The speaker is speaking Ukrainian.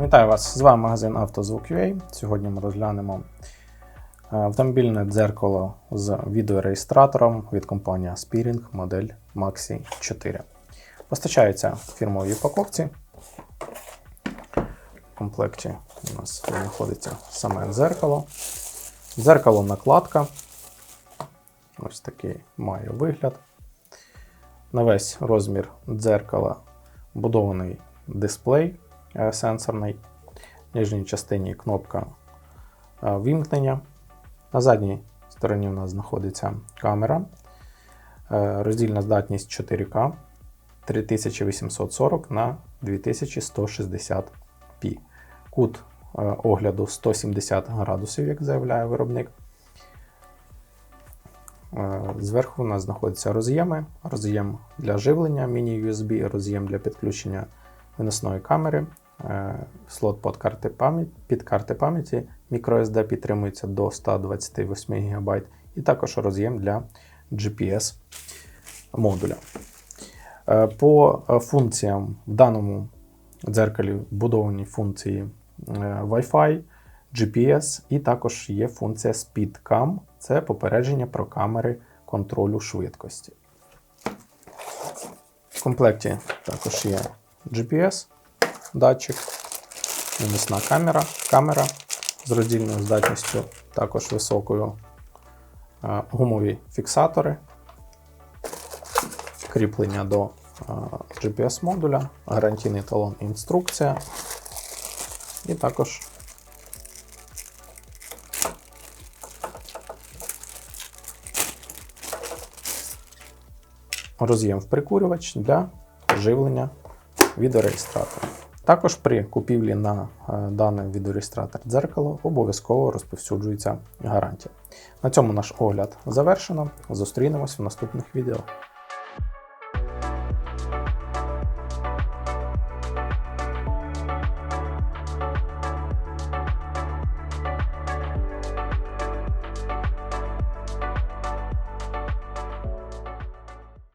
Вітаю вас! З вами магазин «Автозвук.UA». Сьогодні ми розглянемо е, автомобільне дзеркало з відеореєстратором від компанії Aspiring модель Maxi 4. Постачається в фірмовій упаковці. В комплекті у нас знаходиться саме дзеркало. Дзеркало накладка. Ось такий має вигляд. На весь розмір дзеркала будований дисплей сенсорний. В нижній частині кнопка е, вімкнення. На задній стороні у нас знаходиться камера. Е, Роздільна здатність 4К 3840 на 2160p. Кут е, огляду 170 градусів, як заявляє виробник. Е, Зверху у нас знаходяться роз'єми, роз'єм для живлення, міні-USB, роз'єм для підключення виносної камери, е, слот під карти пам'яті, під карти пам'яті, microSD підтримується до 128 ГБ, і також роз'єм для GPS модуля. Е, По е, функціям. В даному дзеркалі вбудовані функції е, Wi-Fi, GPS і також є функція SpeedCam це попередження про камери контролю швидкості. В комплекті також є GPS, датчик, виносна камера, камера з роздільною здатністю, також високою, е, гумові фіксатори, кріплення до е, GPS-модуля, гарантійний талон інструкція, і також роз'єм в прикурювач для живлення відеореєстратора. Також при купівлі на е, даний відеореєстратор дзеркало обов'язково розповсюджується гарантія. На цьому наш огляд завершено. Зустрінемось в наступних відео.